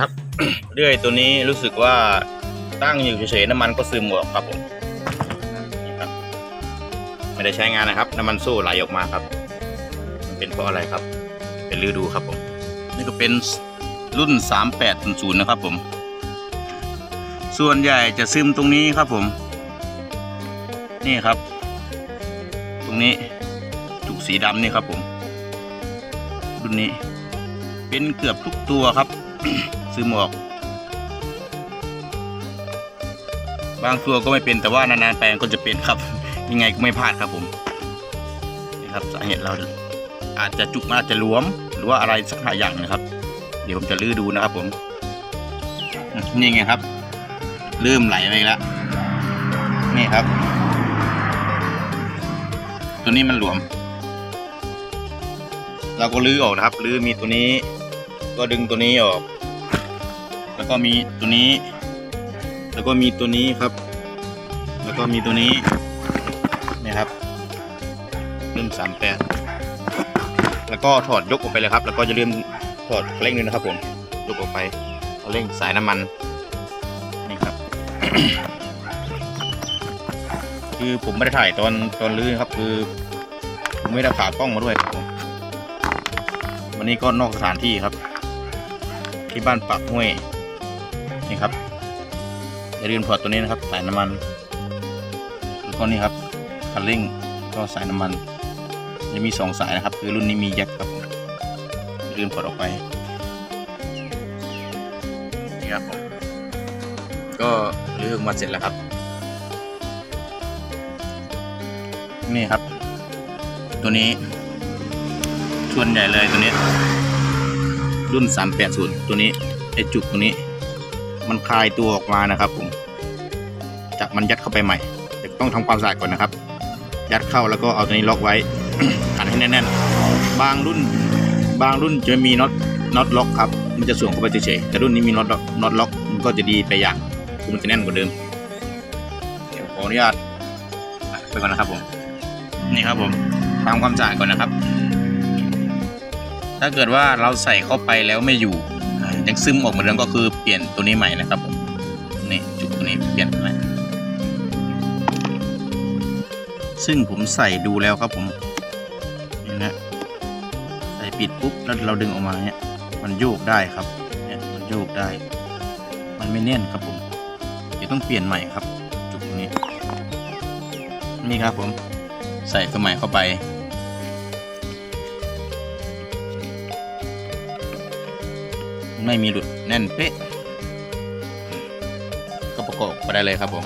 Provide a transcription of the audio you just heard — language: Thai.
ครับ เรื่อยตัวนี้รู้สึกว่าตั้งอยู่เฉยๆน้ำมันก็ซึมออกครับผมครับ ไม่ได้ใช้งานนะครับ น้ำมันโซ่ไหลออกมาครับ มันเป็นเพราะอะไรครับ เป็นฤดูครับผม นี่ก็เป็นรุ่น 3800นะครับผม ส่วนใหญ่จะซึมตรงนี้ครับผม นี่ครับ ตรงนี้จุกสีดำนี่ครับผม รุ่นนี้เป็นเกือบทุกตัวครับ ซึมออกบางตัวก็ไม่เป็นแต่ว่านานๆไปมันก็จะเป็นครับ ยังไงก็ไม่พลาดครับผมนี่ครับสาเหตุเราอาจจะจุกมันอาจจะหลวม หรือว่าอะไรสักอย่างนะครับ เดี๋ยวผมจะลื้อดูนะครับผมอืมนี่ไงครับ เริ่มไหลไปแล้วนี่ครับ ตัวนี้มันหลวม เราก็ลื้อออกนะครับ ลื้อมีตัวนี้ ก็ดึงตัวนี้ออก แล้วก็มีตัวนี้ แล้วก็มีตัวนี้ครับ แล้วก็มีตัวนี้นี่ครับรุ่นสามแปดแล้วก็ถอดยกออกไปเลยครับ แล้วก็จะเริ่มถอดเร่งด้วยนะครับผมยกออกไปเร่งสายน้ำมันนี่ครับ คือผมไม่ได้ถ่ายตอนตอนลื้อครับ คือผมไม่ได้ขากล้องมาด้วยครับผมวันนี้ก็นอกสถานที่ครับ ที่บ้านปักห้วยนี่ครับอย่าลืมถอดตัวนี้นะครับ สายน้ำมันแล้วก็นี่ครับคันเร่งก็สายน้ำมันจะมีสองสายนะครับ คือรุ่นนี้มีแยกครับอย่าลืมถอดออกไปนี่ครับผมก็เลื้อออกมาเสร็จแล้วครับ นี่ครับ ตัวนี้ส่วนใหญ่เลยตัวนี้ รุ่น 380 ตัวนี้ไอจุกตัวนี้ มันคลายตัวออกมานะครับผมจากมันยัดเข้าไปใหม่แต่ต้องทำความสะอาดก่อนนะครับ ยัดเข้าแล้วก็เอาตัวนี้ล็อกไว้ขันให้แน่นๆ บางรุ่น บางรุ่นจะมีน็อตน็อตล็อกครับ มันจะสวมเข้าไปเฉยๆแต่รุ่นนี้มีน็อตล็อกน็อตล็อกมันก็จะดีไปอย่างคือมันจะแน่นกว่าเดิมเดี๋ยวขออนุญาตไปก่อนนะครับผมนี่ครับผมทำความสะอาดก่อนนะครับ ถ้าเกิดว่าเราใส่เข้าไปแล้วไม่อยู่ยังซึมออกเหมือนเดิมก็คือเปลี่ยนตัวนี้ใหม่นะครับผมนี่จุกตัวนี้เปลี่ยนใหม่ซึ่งผมใส่ดูแล้วครับผมนี่นะใส่ปิดปุ๊บแล้วเราดึงออกมาเนี่ยมันโยกได้ครับเนี่ยมันโยกได้ มันไม่แน่นครับผมเดี๋ยวต้องเปลี่ยนใหม่ครับ จุกตัวนี้นี่ครับผมใส่ตัวใหม่เข้าไป ไม่มีหลุดแน่นเป๊ะ ก็ประกอบไปได้เลยครับผม